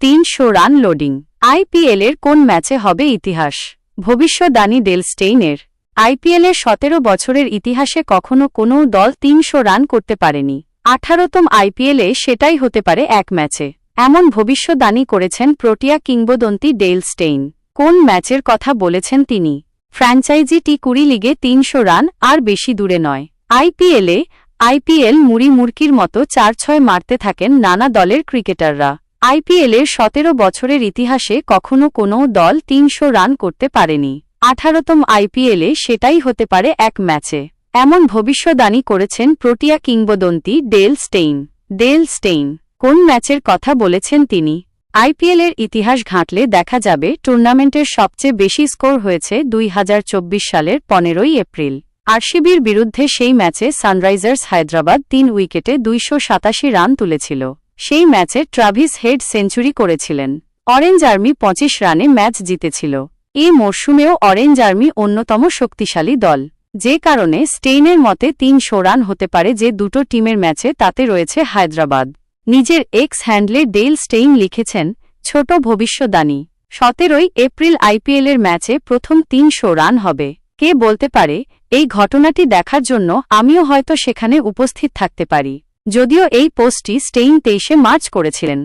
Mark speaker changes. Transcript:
Speaker 1: তিনশো run loading. আইপিএলের কোন ম্যাচে হবে ইতিহাস? ভবিষ্যদ্বাণী ডেল স্টেইনের। আইপিএলের সতেরো বছরের ইতিহাসে কখনো কোনো দল তিনশো রান করতে পারেনি। আঠারোতম আইপিএলে সেটাই হতে পারে এক ম্যাচে। এমন ভবিষ্যদ্বাণী করেছেন প্রোটিয়া কিংবদন্তি ডেল স্টেইন। কোন ম্যাচের কথা বলেছেন তিনি? ফ্র্যাঞ্চাইজি টি কুড়ি লিগে তিনশো রান, আর বেশি দূরে নয়। আইপিএলে আইপিএল মুড়ি মুরকির মতো চার ছয় মারতে থাকেন নানা দলের ক্রিকেটাররা। আইপিএলের সতেরো বছরের ইতিহাসে কখনো কোনো দল তিনশো রান করতে পারেনি। আঠারোতম আইপিএলে সেটাই হতে পারে এক ম্যাচে। এমন ভবিষ্যদ্বাণী করেছেন প্রোটিয়া কিংবদন্তি ডেল স্টেইন। ডেল স্টেইন, কোন ম্যাচের কথা বলেছেন তিনি? আইপিএলের ইতিহাস ঘাঁটলে দেখা যাবে টুর্নামেন্টের সবচেয়ে বেশি স্কোর হয়েছে দুই হাজার চব্বিশ সালের পনেরোই এপ্রিল। আরসিবির বিরুদ্ধে সেই ম্যাচে সানরাইজার্স হায়দ্রাবাদ তিন উইকেটে দুইশো সাতাশি রান তুলেছিল। সেই ম্যাচে ট্রাভিস হেড সেঞ্চুরি করেছিলেন। অরেঞ্জ আর্মি পঁচিশ রানে ম্যাচ জিতেছিল। এ মরশুমেও অরেঞ্জ আর্মি অন্যতম শক্তিশালী দল। যে কারণে স্টেইনের মতে তিনশো রান হতে পারে যে দুটো টিমের ম্যাচে, তাতে রয়েছে হায়দ্রাবাদ। নিজের এক্স হ্যান্ডলে ডেল স্টেইন লিখেছেন, ছোট ভবিষ্যদ্বাণী। সতেরোই এপ্রিল আইপিএলের ম্যাচে প্রথম তিনশো রান হবে। কে বলতে পারে, এই ঘটনাটি দেখার জন্য আমিও হয়তো সেখানে উপস্থিত থাকতে পারি। যদিও এই পোস্টটি স্টেইন তেইশে মার্চ করেছিলেন।